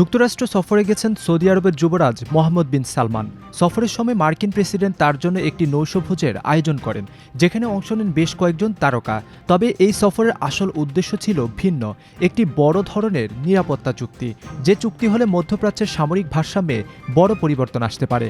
যুক্তরাষ্ট্র সফরে গেছেন সৌদি আরবের যুবরাজ মোহাম্মদ বিন সালমান। সফরের সময় মার্কিন প্রেসিডেন্ট তার জন্য একটি নৌশভোজের আয়োজন করেন, যেখানে অংশ নেন বেশ কয়েকজন তারকা। তবে এই সফরের আসল উদ্দেশ্য ছিল ভিন্ন, একটি বড় ধরনের নিরাপত্তা চুক্তি, যে চুক্তি হলে মধ্যপ্রাচ্যের সামরিক ভারসাম্যে বড় পরিবর্তন আসতে পারে।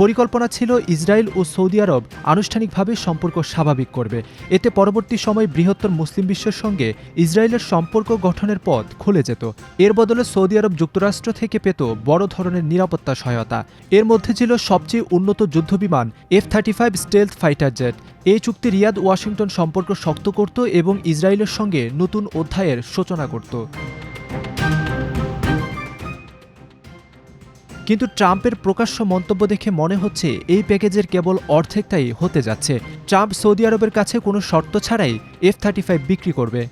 পরিকল্পনা ছিল ইসরায়েল ও সৌদি আরব আনুষ্ঠানিকভাবে সম্পর্ক স্বাভাবিক করবে। এতে পরবর্তী সময় বৃহত্তর মুসলিম বিশ্বের সঙ্গে ইসরায়েলের সম্পর্ক গঠনের পথ খুলে যেত। এর বদলে সৌদি আরব যুক্তরাষ্ট্র থেকে পেত বড় ধরনের নিরাপত্তা সহায়তা। এর মধ্যে ছিল সবচেয়ে উন্নত যুদ্ধবিমান F thirty five stealth fighter jet. এই চুক্তি রিয়াদ ওয়াশিংটন সম্পর্ক শক্ত করত এবং ইসরায়েলের সঙ্গে নতুন অধ্যায়ের সূচনা করত। কিন্তু ট্রাম্পের প্রকাশ্য মন্তব্য দেখে মনে হচ্ছে এই প্যাকেজের কেবল অর্ধেকটাই হতে যাচ্ছে। ট্রাম্প সৌদি আরবের কাছে কোনো শর্ত ছাড়াই এফ থার্টি ফাইভ বিক্রি করবে।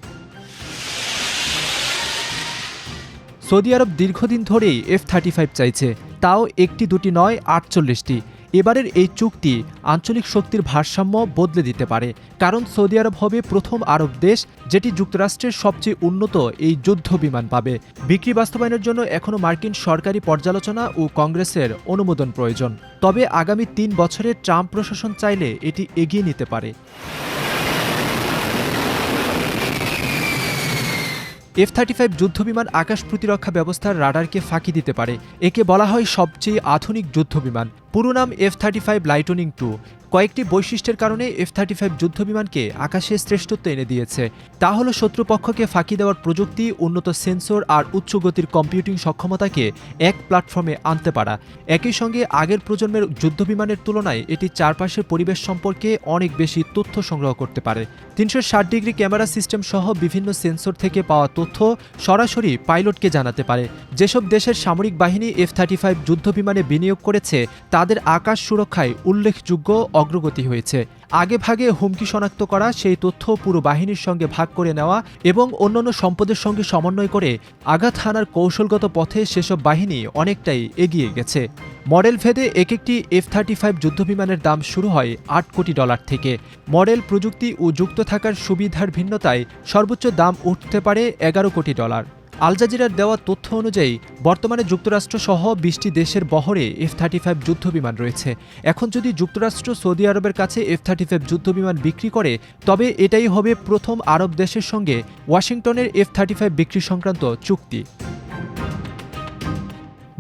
সৌদি আরব দীর্ঘদিন ধরেই এফ থার্টি ফাইভ চাইছে। তাও একটি, দুটি নয়, আটচল্লিশটি। এবারের এই চুক্তি আঞ্চলিক শক্তির ভারসাম্য বদলে দিতে পারে, কারণ সৌদি আরব হবে প্রথম আরব দেশ যেটি যুক্তরাষ্ট্রের সবচেয়ে উন্নত এই যুদ্ধ বিমান পাবে। বিক্রি বাস্তবায়নের জন্য এখনও মার্কিন সরকারি পর্যালোচনা ও কংগ্রেসের অনুমোদন প্রয়োজন। তবে আগামী তিন বছরে ট্রাম্প প্রশাসন চাইলে এটি এগিয়ে নিতে পারে। এফ থার্টি ফাইভ যুদ্ধবিমান আকাশ প্রতিরক্ষা ব্যবস্থার রাডারকে ফাঁকি দিতে পারে। একে বলা হয় সবচেয়ে আধুনিক যুদ্ধবিমান। পুরো নাম F thirty five lightning two কয়েকটি বৈশিষ্ট্যের কারণে এফ থার্টি ফাইভ যুদ্ধবিমানকে আকাশে শ্রেষ্ঠত্ব এনে দিয়েছে। তা হল শত্রুপক্ষকে ফাঁকি দেওয়ার প্রযুক্তি, উন্নত সেন্সর আর উচ্চ গতির কম্পিউটিং সক্ষমতাকে এক প্ল্যাটফর্মে আনতে পারা। একই সঙ্গে আগের প্রজন্মের যুদ্ধবিমানের তুলনায় এটি চারপাশের পরিবেশ সম্পর্কে অনেক বেশি তথ্য সংগ্রহ করতে পারে। তিনশো ষাট ডিগ্রি ক্যামেরা সিস্টেম সহ বিভিন্ন সেন্সর থেকে পাওয়া তথ্য সরাসরি পাইলটকে জানাতে পারে। যেসব দেশের সামরিক বাহিনী এফ থার্টি ফাইভ যুদ্ধবিমানে বিনিয়োগ করেছে তাদের আকাশ সুরক্ষায় উল্লেখযোগ্য অগ্রগতি হয়েছে। আগে ভাগে হুমকি শনাক্ত করা, সেই তথ্য পুরো বাহিনীর সঙ্গে ভাগ করে নেওয়া এবং অন্যান্য সম্পদের সঙ্গে সমন্বয় করে আঘাত হানার কৌশলগত পথে সেসব বাহিনী অনেকটাই এগিয়ে গেছে। মডেল ভেদে এক একটি এফ থার্টি ফাইভ যুদ্ধবিমানের দাম শুরু হয় আট কোটি ডলার থেকে। মডেল প্রযুক্তি ও যুক্ত থাকার সুবিধার ভিন্নতায় সর্বোচ্চ দাম উঠতে পারে এগারো কোটি ডলার। আল জাজিরার দেওয়া তথ্য অনুযায়ী, বর্তমানে যুক্তরাষ্ট্র সহ বিশটি দেশের বহরে এফ থার্টি ফাইভ যুদ্ধবিমান রয়েছে। এখন যদি যুক্তরাষ্ট্র সৌদি আরবের কাছে এফ থার্টি ফাইভ যুদ্ধবিমান বিক্রি করে, তবে এটাই হবে প্রথম আরব দেশের সঙ্গে ওয়াশিংটনের এফ থার্টি ফাইভ বিক্রি সংক্রান্ত চুক্তি।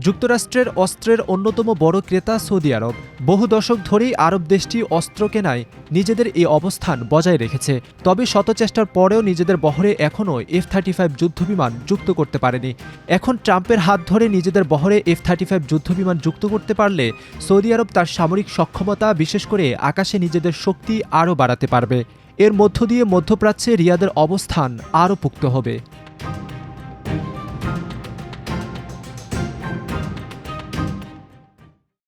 যুক্তরাষ্ট্রের অস্ত্রের অন্যতম বড় ক্রেতা সৌদি আরব। বহু দশক ধরেই আরব দেশটি অস্ত্র কেনায় নিজেদের এই অবস্থান বজায় রেখেছে। তবে শত চেষ্টার পরেও নিজেদের বহরে এখনও এফ থার্টি ফাইভ যুদ্ধবিমান যুক্ত করতে পারেনি। এখন ট্রাম্পের হাত ধরে নিজেদের বহরে এফ থার্টি ফাইভ যুদ্ধবিমান যুক্ত করতে পারলে সৌদি আরব তার সামরিক সক্ষমতা, বিশেষ করে আকাশে নিজেদের শক্তি আরও বাড়াতে পারবে। এর মধ্য দিয়ে মধ্যপ্রাচ্যে রিয়াদের অবস্থান আরও পুক্ত হবে।